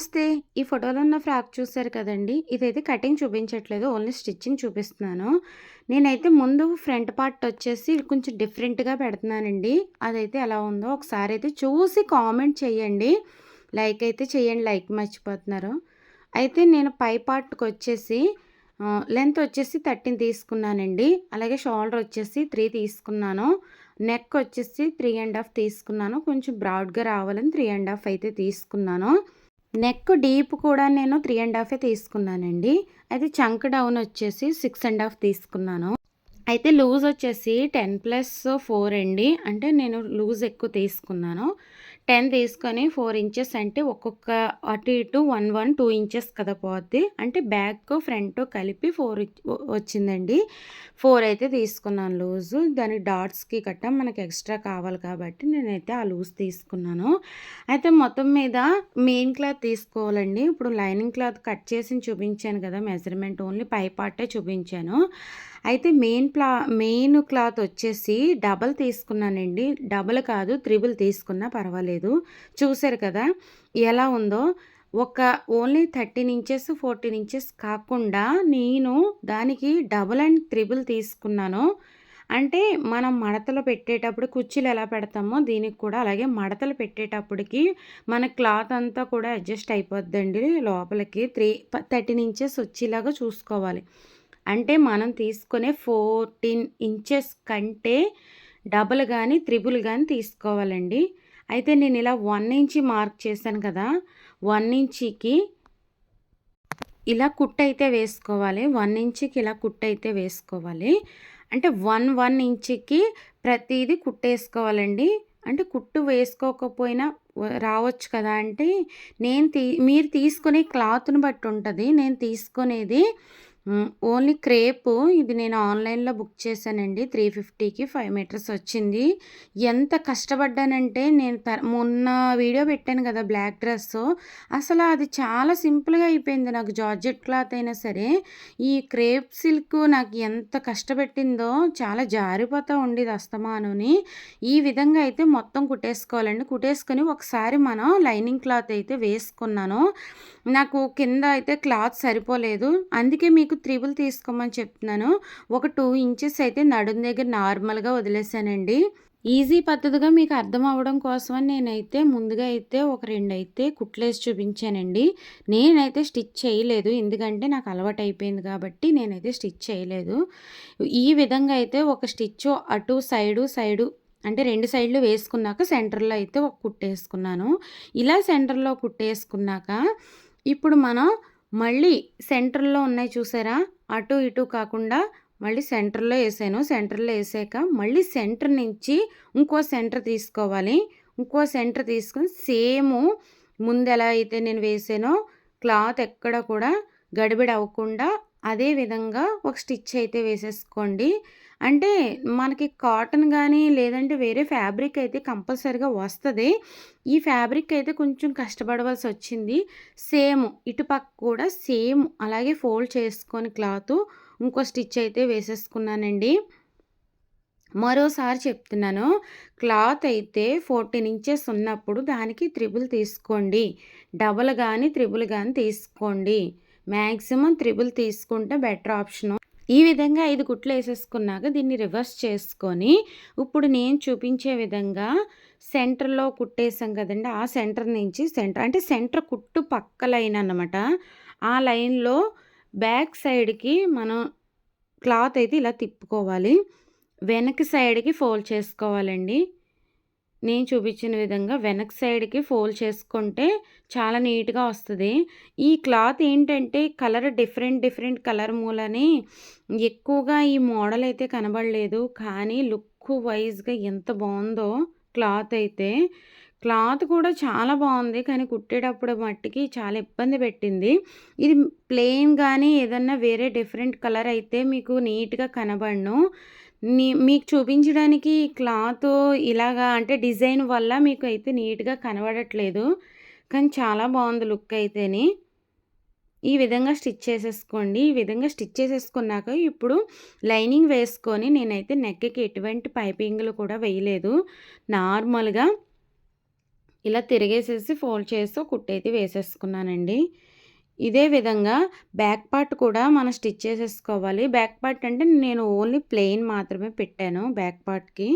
నమస్తే. ఈ ఫోటోలో ఉన్న ఫ్రాక్ చూసారు కదండి ఇదైతే కటింగ్ చూపించట్లేదు. ఓన్లీ స్టిచ్చింగ్ చూపిస్తున్నాను. నేనైతే ముందు ఫ్రంట్ పార్ట్ వచ్చేసి కొంచెం డిఫరెంట్‌గా పెడుతున్నానండి. అదైతే ఎలా ఉందో ఒకసారి అయితే చూసి కామెంట్ చేయండి. లైక్ అయితే చేయండి. లైక్ మర్చిపోతున్నారు. అయితే నేను పై పార్ట్కి వచ్చేసి లెంత్ వచ్చేసి 13 తీసుకున్నానండి. అలాగే షోల్డర్ వచ్చేసి త్రీ తీసుకున్నాను. నెక్ వచ్చేసి త్రీ అండ్ హాఫ్ తీసుకున్నాను. కొంచెం బ్రాడ్‌గా రావాలని త్రీ అండ్ హాఫ్ అయితే తీసుకున్నాను. నెక్ డీప్ కూడా నేను త్రీ అండ్ హాఫే తీసుకున్నానండి. అయితే చంక్ డౌన్ వచ్చేసి సిక్స్ అండ్ హాఫ్ తీసుకున్నాను. అయితే లూజ్ వచ్చేసి 10+4 అండి. అంటే నేను లూజ్ ఎక్కువ తీసుకున్నాను. 10 తీసుకొని ఫోర్ ఇంచెస్ అంటే ఒక్కొక్క అటు ఇటు 1, 1, 2 ఇంచెస్ కదా పోద్ది. అంటే బ్యాక్, ఫ్రంట్ కలిపి ఫోర్ వచ్చిందండి. ఫోర్ అయితే తీసుకున్నాను లూజు. దాని డాట్స్‌కి గట్టా మనకి ఎక్స్ట్రా కావాలి కాబట్టి నేనైతే ఆ లూజ్ తీసుకున్నాను. అయితే మొత్తం మీద మెయిన్ క్లాత్ తీసుకోవాలండి. ఇప్పుడు లైనింగ్ క్లాత్ కట్ చేసి చూపించాను కదా! మెజర్‌మెంట్ ఓన్లీ పై పార్టే చూపించాను. అయితే మెయిన్ ప్లా మెయిన్ క్లాత్ వచ్చేసి డబల్ తీసుకున్నానండి. డబల్ కాదు త్రిబుల్ తీసుకున్నా పర్వాలేదు. చూసారు కదా! ఎలా ఉందో. ఒక ఓన్లీ 13 ఇంచెస్, 14 ఇంచెస్ కాకుండా నేను దానికి డబుల్ అండ్ త్రిబుల్ తీసుకున్నాను. అంటే మనం మడతలు పెట్టేటప్పుడు కుర్చీలు ఎలా పెడతామో దీనికి కూడా అలాగే మడతలు పెట్టేటప్పటికి మన క్లాత్ అంతా కూడా అడ్జస్ట్ అయిపోద్దండి లోపలికి. త్రీ థర్టీన్ ఇంచెస్ వచ్చేలాగా చూసుకోవాలి. అంటే మనం తీసుకునే 14 ఇంచెస్ కంటే డబల్ కానీ త్రిబుల్ కానీ తీసుకోవాలండి. అయితే నేను ఇలా వన్ ఇంచి మార్క్ చేశాను కదా! వన్ ఇంచికి ఇలా కుట్టయితే వేసుకోవాలి. 1 ఇంచ్‌కి ఇలా కుట్టయితే వేసుకోవాలి. అంటే 1, 1 ఇంచ్‌కి ప్రతిదీ కుట్టేసుకోవాలండి. అంటే కుట్టు వేసుకోకపోయినా రావచ్చు కదా! అంటే నేను తీ మీరు తీసుకునే క్లాత్‌ని బట్టి ఉంటుంది నేను తీసుకునేది ఓన్లీ క్రేపు ఇది నేను ఆన్‌లైన్‌లో బుక్ చేశానండి. 350కి 5 మీటర్స్ వచ్చింది. ఎంత కష్టపడ్డానంటే నేను త మొన్న వీడియో పెట్టాను కదా! Black dress. అసలు అది చాలా సింపుల్‌గా అయిపోయింది నాకు జార్జెట్ క్లాత్ అయినా సరే. ఈ క్రేప్ సిల్క్ నాకు ఎంత కష్టపెట్టిందో చాలా జారిపోతూ ఉండేది అస్తమానుని. ఈ విధంగా అయితే మొత్తం కుట్టేసుకోవాలండి. కుట్టేసుకొని ఒకసారి మనం లైనింగ్ క్లాత్ అయితే వేసుకున్నాను. నాకు కింద అయితే క్లాత్ సరిపోలేదు. అందుకే మీకు త్రిబుల్ తీసుకోమని చెప్తున్నాను. ఒక టూ ఇంచెస్ అయితే నడుం దగ్గర నార్మల్‌గా వదిలేసానండి. ఈజీ పద్ధతిగా మీకు అర్థం అవ్వడం కోసమని నేనైతే ముందుగా అయితే ఒక రెండు అయితే కుట్లేసి చూపించానండి. నేనైతే స్టిచ్ చేయలేదు. ఎందుకంటే నాకు అలవాటు అయిపోయింది కాబట్టి నేనైతే స్టిచ్ చేయలేదు. ఈ విధంగా అయితే ఒక స్టిచ్ అటు సైడు, సైడు అంటే రెండు సైడ్‌లు వేసుకున్నాక సెంటర్‌లో అయితే ఒక కుట్టేసుకున్నాను. ఇలా సెంటర్‌లో కుట్టేసుకున్నాక ఇప్పుడు మనం మళ్ళీ సెంటర్‌లో ఉన్నాయి చూసారా? అటు ఇటు కాకుండా మళ్ళీ సెంటర్‌లో వేసాను సెంటర్‌లో వేసాక మళ్ళీ సెంటర్ నుంచి ఇంకో సెంటర్ తీసుకోవాలి. ఇంకో సెంటర్ తీసుకొని సేము ముందెలా అయితే నేను వేసానో క్లాత్ ఎక్కడ కూడా గడిబిడి అవ్వకుండా అదే విధంగా ఒక స్టిచ్ అయితే వేసేసుకోండి. అంటే మనకి కాటన్ కానీ లేదంటే వేరే ఫ్యాబ్రిక్ అయితే కంపల్సరిగా వస్తుంది ఈ ఫ్యాబ్రిక్ అయితే కొంచెం కష్టపడవలసి వచ్చింది సేమ్ ఇటుపక్క కూడా సేమ్ అలాగే ఫోల్డ్ చేసుకొని క్లాత్ ఇంకో స్టిచ్ అయితే వేసేసుకున్నానండి. మరోసారి చెప్తున్నాను. క్లాత్ అయితే 14 ఇంచెస్ ఉన్నప్పుడు దానికి త్రిబుల్ తీసుకోండి. డబల్ కానీ త్రిబుల్ కానీ తీసుకోండి. మ్యాక్సిమం త్రిబుల్ తీసుకుంటే బెటర్ ఆప్షను. ఈ విధంగా ఐదు గుట్లు వేసేసుకున్నాక దీన్ని రివర్స్ చేసుకొని ఇప్పుడు నేను చూపించే విధంగా సెంటర్‌లో కుట్టేసాం కదండీ! ఆ సెంటర్ నుంచి సెంటర్ అంటే సెంటర్ కుట్టు పక్క లైన్ అనమాట ఆ లైన్‌లో బ్యాక్ సైడ్‌కి మనం క్లాత్ అయితే ఇలా తిప్పుకోవాలి. వెనక సైడ్‌కి ఫోల్డ్ చేసుకోవాలండి. నేను చూపించిన విధంగా వెనక్ సైడ్‌కి ఫోల్డ్ చేసుకుంటే చాలా నీట్‌గా వస్తుంది ఈ క్లాత్ ఏంటంటే కలర్ డిఫరెంట్ డిఫరెంట్ కలర్ మూలని ఎక్కువగా ఈ మోడల్ అయితే కనబడలేదు. కానీ లుక్ వైజ్గా ఎంత బాగుందో క్లాత్ అయితే. క్లాత్ కూడా చాలా బాగుంది కానీ కుట్టేటప్పుడు మట్టికి చాలా ఇబ్బంది పెట్టింది. ఇది ప్లెయిన్ కానీ ఏదన్నా వేరే డిఫరెంట్ కలర్ అయితే మీకు నీట్‌గా కనబడను. నీ మీకు చూపించడానికి క్లాత్ ఇలాగా అంటే డిజైన్ వల్ల మీకు అయితే నీట్‌గా కనబడట్లేదు. కానీ చాలా బాగుంది లుక్ అయితేని. ఈ విధంగా స్టిచ్ చేసేసుకోండి. ఈ విధంగా స్టిచ్ చేసేసుకున్నాక ఇప్పుడు లైనింగ్ వేసుకొని నేనైతే నెక్‌కి ఎటువంటి పైపింగులు కూడా వేయలేదు. నార్మల్‌గా ఇలా తిరిగేసేసి ఫోల్డ్ చేసి కుట్టైతే కుట్టయితే వేసేసుకున్నానండి. ఇదే విధంగా బ్యాక్ పార్ట్ కూడా మనం స్టిచ్ చేసేసుకోవాలి. బ్యాక్ పార్ట్ అంటే నేను ఓన్లీ ప్లెయిన్ మాత్రమే పెట్టాను బ్యాక్ పార్ట్‌కి.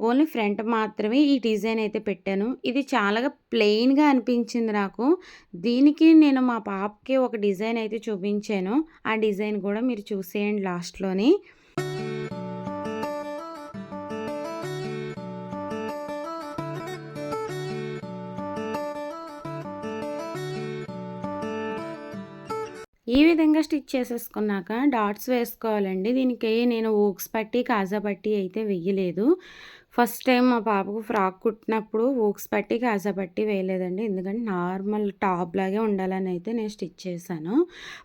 ఓన్లీ ఫ్రంట్ మాత్రమే ఈ డిజైన్ అయితే పెట్టాను. ఇది చాలా ప్లెయిన్‌గా అనిపించింది నాకు. దీనికి నేను మా పాపకి ఒక డిజైన్ అయితే చూపించాను. ఆ డిజైన్ కూడా మీరు చూసేయండి లాస్ట్‌లోని. ఈ విధంగా స్టిచ్ చేసేసుకున్నాక డాట్స్ వేసుకోవాలండి. దీనికి నేను ఊక్స్ పట్టి, కాజా పట్టి అయితే వెయ్యలేదు. ఫస్ట్ టైం మా పాపకు ఫ్రాక్ కుట్టినప్పుడు ఊక్స్ పట్టి, కాజా పట్టి వేయలేదండి. ఎందుకంటే నార్మల్ టాప్ లాగే ఉండాలని అయితే నేను స్టిచ్ చేశాను.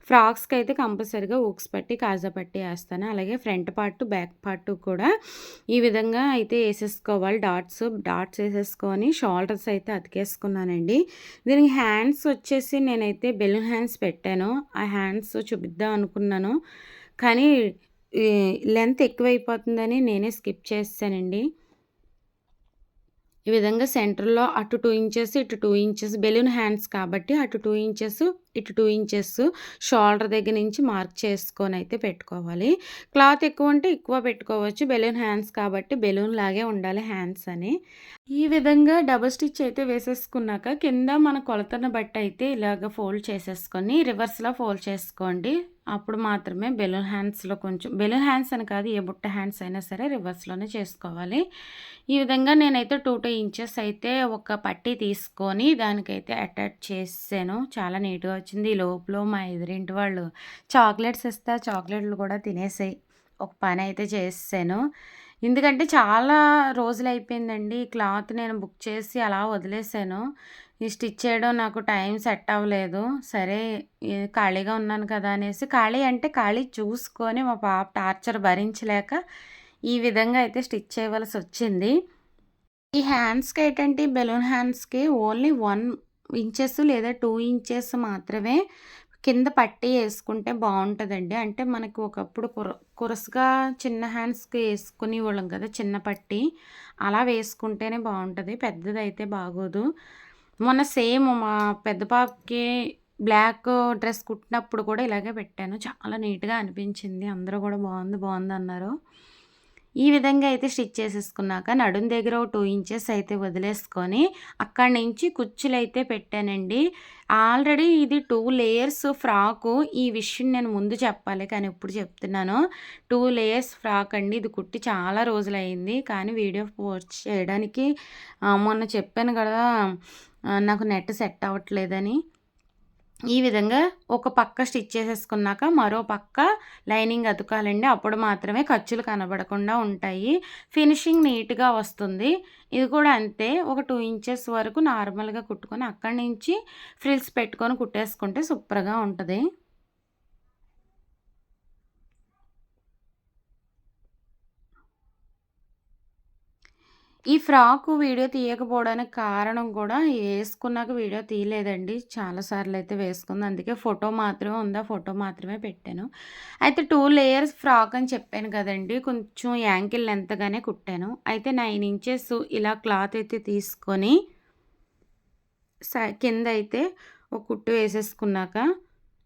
ఫ్రాక్స్‌కి అయితే కంపల్సరీగా ఊక్స్ పట్టి, కాజా పట్టి వేస్తాను అలాగే ఫ్రంట్ పార్ట్, బ్యాక్ పార్ట్ కూడా ఈ విధంగా అయితే వేసేసుకోవాలి డాట్స్. డాట్స్ వేసేసుకొని షోల్డర్స్ అయితే అతికేసుకున్నానండి. దీనికి హ్యాండ్స్ వచ్చేసి నేనైతే బెలూన్ హ్యాండ్స్ పెట్టాను. ఆ హ్యాండ్స్ చూపిద్దాం అనుకున్నాను. కానీ లెంత్ ఎక్కువైపోతుందని నేనే స్కిప్ చేస్తానండి ఈ విధంగా సెంటర్‌లో అటు టూ ఇంచెస్, ఇటు టూ ఇంచెస్ బెలూన్ హ్యాండ్స్ కాబట్టి అటు టూ ఇంచెస్, ఇటు టూ ఇంచెస్ షోల్డర్ దగ్గర నుంచి మార్క్ చేసుకొని అయితే పెట్టుకోవాలి. క్లాత్ ఎక్కువ ఉంటే ఎక్కువ పెట్టుకోవచ్చు. బెలూన్ హ్యాండ్స్ కాబట్టి బెలూన్ లాగే ఉండాలి హ్యాండ్స్ అని. ఈ విధంగా డబుల్ స్టిచ్ అయితే వేసేసుకున్నాక కింద మన కొలతను బట్టి అయితే ఇలాగ ఫోల్డ్ చేసేసుకొని రివర్స్‌లో ఫోల్డ్ చేసుకోండి. అప్పుడు మాత్రమే బెలూన్ హ్యాండ్స్‌లో కొంచెం బెలూన్ హ్యాండ్స్ అని కాదు ఏ బుట్ట హ్యాండ్స్ అయినా సరే రివర్స్‌లోనే చేసుకోవాలి. ఈ విధంగా నేనైతే 2, 2 ఇంచెస్ అయితే ఒక పట్టీ తీసుకొని దానికైతే అటాచ్ చేసాను చాలా నీట్‌గా వచ్చింది. ఈ లోపులో మా ఎదురింటి వాళ్ళు చాక్లెట్స్ ఇస్తే ఆ చాక్లెట్‌లు కూడా తినేసాయి. ఒక పని అయితే చేసేసాను. ఎందుకంటే చాలా రోజులైపోయిందండి. ఈ క్లాత్ నేను బుక్ చేసి అలా వదిలేసాను. ఈ స్టిచ్ చేయడం నాకు టైం సెట్ అవ్వలేదు. సరే ఖాళీగా ఉన్నాను కదా అనేసి ఖాళీ అంటే ఖాళీ చూసుకొని మా పాప టార్చర్ భరించలేక ఈ విధంగా అయితే స్టిచ్ చేయవలసి వచ్చింది ఈ హ్యాండ్స్‌కి ఏంటంటే బెలూన్ హ్యాండ్స్‌కి ఓన్లీ వన్ ఇంచెస్ లేదా టూ ఇంచెస్ మాత్రమే కింద పట్టీ వేసుకుంటే బాగుంటుందండి అంటే మనకు ఒకప్పుడు కుర కురసగా చిన్న హ్యాండ్స్‌కి యేసుకునేవాళ్ళం కదా! చిన్న పట్టీ. అలా వేసుకుంటేనే బాగుంటుంది పెద్దదైతే బాగోదు. మొన్న సేమ్ మా పెద్ద పాపకి బ్లాక్ డ్రెస్ కుట్టినప్పుడు కూడా ఇలాగే పెట్టాను. చాలా నీట్‌గా అనిపించింది. అందరూ కూడా బాగుంది బాగుందన్నారు ఈ విధంగా అయితే స్టిచ్ చేసేసుకున్నాక నడుం దగ్గర ఒక టూ ఇంచెస్ అయితే వదిలేసుకొని అక్కడి నుంచి కుచ్చులైతే పెట్టానండి. ఆల్రెడీ ఇది టూ లేయర్స్ ఫ్రాకు. ఈ విషయం నేను ముందు చెప్పాలి కానీ ఇప్పుడు చెప్తున్నాను. టూ లేయర్స్ ఫ్రాక్ అండి. ఇది కుట్టి చాలా రోజులైంది కానీ వీడియో పోస్ట్ చేయడానికి మొన్న చెప్పాను కదా! నాకు నెట్ సెట్ అవ్వట్లేదని. ఈ విధంగా ఒక పక్క స్టిచ్ చేసేసుకున్నాక మరో పక్క లైనింగ్ అతుకాలండి. అప్పుడు మాత్రమే ఖర్చులు కనబడకుండా ఉంటాయి. ఫినిషింగ్ నీట్‌గా వస్తుంది. ఇది కూడా అంతే. ఒక టూ ఇంచెస్ వరకు నార్మల్‌గా కుట్టుకొని అక్కడి నుంచి ఫ్రిల్స్ పెట్టుకొని కుట్టేసుకుంటే సూపర్‌గా ఉంటుంది ఈ ఫ్రాకు వీడియో తీయకపోవడానికి కారణం కూడా వేసుకున్నాక వీడియో తీయలేదండి. చాలా సార్లయితే వేసుకుంది. అందుకే ఫోటో మాత్రమే ఉంది. ఆ ఫోటో మాత్రమే పెట్టాను. అయితే టూ లేయర్స్ ఫ్రాక్ అని చెప్పాను కదండీ! కొంచెం యాంకిల్ లెంత్‌గానే కుట్టాను. అయితే నైన్ ఇంచెస్ ఇలా క్లాత్ అయితే తీసుకొని స కిందయితే ఒక కుట్టు వేసేసుకున్నాక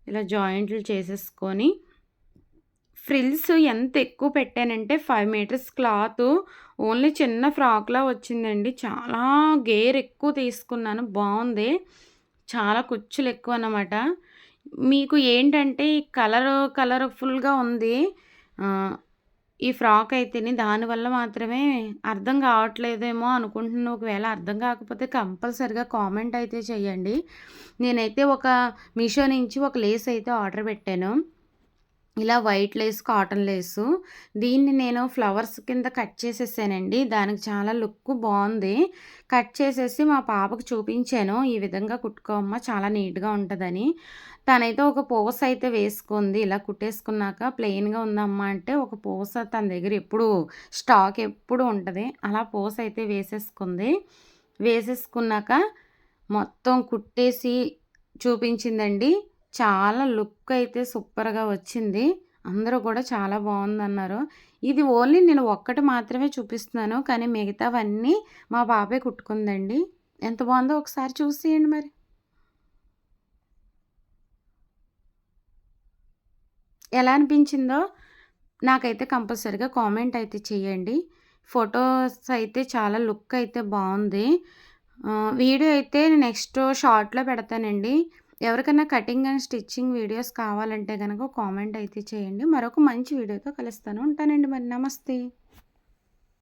ఇలా జాయింట్లు చేసేసుకొని ఫ్రిల్స్ ఎంత ఎక్కువ పెట్టానంటే ఫైవ్ మీటర్స్ క్లాత్ ఓన్లీ చిన్న ఫ్రాక్‌లా వచ్చిందండి. చాలా గేర్ ఎక్కువ తీసుకున్నాను. బాగుంది చాలా కుచ్చులు ఎక్కువ అన్నమాట మీకు ఏంటంటే కలర్ కలర్‌ఫుల్‌గా ఉంది. ఈ ఫ్రాక్ అయితేనే దానివల్ల మాత్రమే అర్థం కావట్లేదేమో అనుకుంటున్నాను. ఒకవేళ అర్థం కాకపోతే కంపల్సరీగా కామెంట్ అయితే చేయండి. నేనైతే ఒక మీషో నుంచి ఒక లేస్ అయితే ఆర్డర్ పెట్టాను. ఇలా వైట్ లేస్, కాటన్ లేసు. దీన్ని నేను ఫ్లవర్స్ కింద కట్ చేసేసానండి. దానికి చాలా లుక్ బాగుంది కట్ చేసేసి మా పాపకు చూపించాను. ఈ విధంగా కుట్టుకో అమ్మ చాలా నీట్‌గా ఉంటుందని తనైతే ఒక పూస అయితే వేసుకుంది. ఇలా కుట్టేసుకున్నాక ప్లెయిన్‌గా ఉందమ్మా అంటే ఒక పూస తన దగ్గర ఎప్పుడూ స్టాక్ ఎప్పుడు ఉంటుంది అలా పూస అయితే వేసేసుకుంది. వేసేసుకున్నాక మొత్తం కుట్టేసి చూపించిందండి. చాలా లుక్ అయితే సూపర్‌గా వచ్చింది. అందరూ కూడా చాలా బాగుందన్నారు ఇది ఓన్లీ నేను ఒక్కటి మాత్రమే చూపిస్తున్నాను. కానీ మిగతావన్నీ మా బాబాయ్ కుట్టుకుందండి. ఎంత బాగుందో ఒకసారి చూసేయండి మరి. ఎలా అనిపించిందో నాకైతే కంపల్సరీగా కామెంట్ అయితే చేయండి. ఫోటోస్ అయితే చాలా లుక్ అయితే బాగుంది వీడియో అయితే నెక్స్ట్ షార్ట్‌లో పెడతానండి. ఎవరికైనా కటింగ్ అండ్ స్టిచ్చింగ్ వీడియోస్ కావాలంటే గనక కామెంట్ అయితే చేయండి. మరొక మంచి వీడియోతో కలుస్తాను. ఉంటానండి మరి. నమస్తే.